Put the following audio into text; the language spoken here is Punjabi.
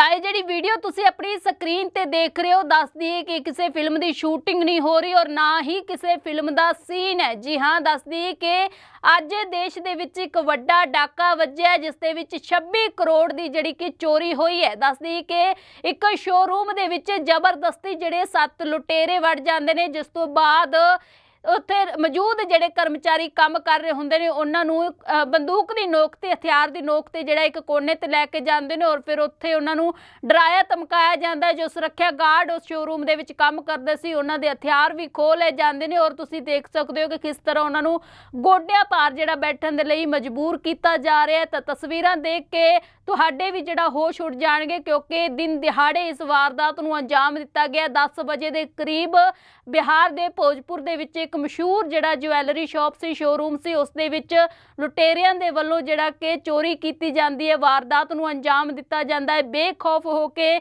ਤਾਂ ਇਹ ਜਿਹੜੀ ਵੀਡੀਓ ਤੁਸੀਂ ਆਪਣੀ ਸਕਰੀਨ ਤੇ ਦੇਖ ਰਹੇ ਹੋ, ਦੱਸਦੀ ਹੈ ਕਿ ਕਿਸੇ ਫਿਲਮ ਦੀ ਸ਼ੂਟਿੰਗ ਨਹੀਂ ਹੋ ਰਹੀ ਔਰ ਨਾ ਹੀ ਕਿਸੇ ਫਿਲਮ ਦਾ ਸੀਨ ਹੈ। ਜੀ ਹਾਂ, ਦੱਸਦੀ ਹੈ ਕਿ ਅੱਜ ਦੇਸ਼ ਦੇ ਵਿੱਚ ਇੱਕ ਵੱਡਾ ਡਾਕਾ ਵੱਜਿਆ, ਜਿਸ ਦੇ ਵਿੱਚ 26 ਕਰੋੜ ਦੀ ਜਿਹੜੀ ਕਿ ਚੋਰੀ ਹੋਈ ਹੈ। ਦੱਸਦੀ ਕਿ ਇੱਕ ਸ਼ੋਰੂਮ ਦੇ ਵਿੱਚ ਜ਼ਬਰਦਸਤੀ ਜਿਹੜੇ ਸੱਤ ਲੁਟੇਰੇ ਵੜ ਜਾਂਦੇ ਨੇ, ਜਿਸ ਤੋਂ ਬਾਅਦ ਉੱਥੇ ਮੌਜੂਦ ਜਿਹੜੇ ਕਰਮਚਾਰੀ ਕੰਮ ਕਰ ਰਹੇ ਹੁੰਦੇ ਨੇ, ਉਹਨਾਂ ਨੂੰ ਬੰਦੂਕ ਦੀ ਨੋਕ ਤੇ, ਹਥਿਆਰ ਦੀ ਨੋਕ ਤੇ ਜਿਹੜਾ ਇੱਕ ਕੋਨੇ ਤੇ ਲੈ ਕੇ ਜਾਂਦੇ ਨੇ ਔਰ ਫਿਰ ਉੱਥੇ ਉਹਨਾਂ ਨੂੰ ਡਰਾਇਆ, ਧਮਕਾਇਆ ਜਾਂਦਾ ਜੋ ਸੁਰੱਖਿਆ ਗਾਰਡ ਉਸ ਸ਼ੋਰੂਮ ਦੇ ਵਿੱਚ ਕੰਮ ਕਰਦੇ ਸੀ, ਉਹਨਾਂ ਦੇ ਹਥਿਆਰ ਵੀ ਖੋਹ ਲਏ ਜਾਂਦੇ ਨੇ ਔਰ ਤੁਸੀਂ ਦੇਖ ਸਕਦੇ ਹੋ ਕਿ ਕਿਸ ਤਰ੍ਹਾਂ ਉਹਨਾਂ ਨੂੰ ਗੋਡਿਆਂ ਭਾਰ ਜਿਹੜਾ ਬੈਠਣ ਦੇ ਲਈ ਮਜਬੂਰ ਕੀਤਾ ਜਾ ਰਿਹਾ ਤਾਂ ਤਸਵੀਰਾਂ ਦੇਖ ਕੇ ਤੁਹਾਡੇ ਵੀ ਜਿਹੜਾ ਹੋਸ਼ ਉੱਡ ਜਾਣਗੇ ਕਿਉਂਕਿ ਦਿਨ ਦਿਹਾੜੇ ਇਸ ਵਾਰਦਾਤ ਨੂੰ ਅੰਜਾਮ ਦਿੱਤਾ ਗਿਆ। 10 ਵਜੇ ਦੇ ਕਰੀਬ ਬਿਹਾਰ ਦੇ ਭੋਜਪੁਰ ਦੇ ਵਿੱਚ ਇੱਕ ਮਸ਼ਹੂਰ ਜਿਹੜਾ ਜੁਐਲਰੀ ਸ਼ਾਪ ਸੀ ਸ਼ੋਰੂਮ ਸੀ ਉਸ ਦੇ ਵਿੱਚ ਲੁਟੇਰਿਆਂ ਦੇ ਵੱਲੋਂ ਜਿਹੜਾ ਕਿ ਚੋਰੀ ਕੀਤੀ ਜਾਂਦੀ ਹੈ, ਵਾਰਦਾਤ ਨੂੰ ਅੰਜਾਮ ਦਿੱਤਾ ਜਾਂਦਾ ਹੈ। ਬੇਖੌਫ ਹੋ ਕੇ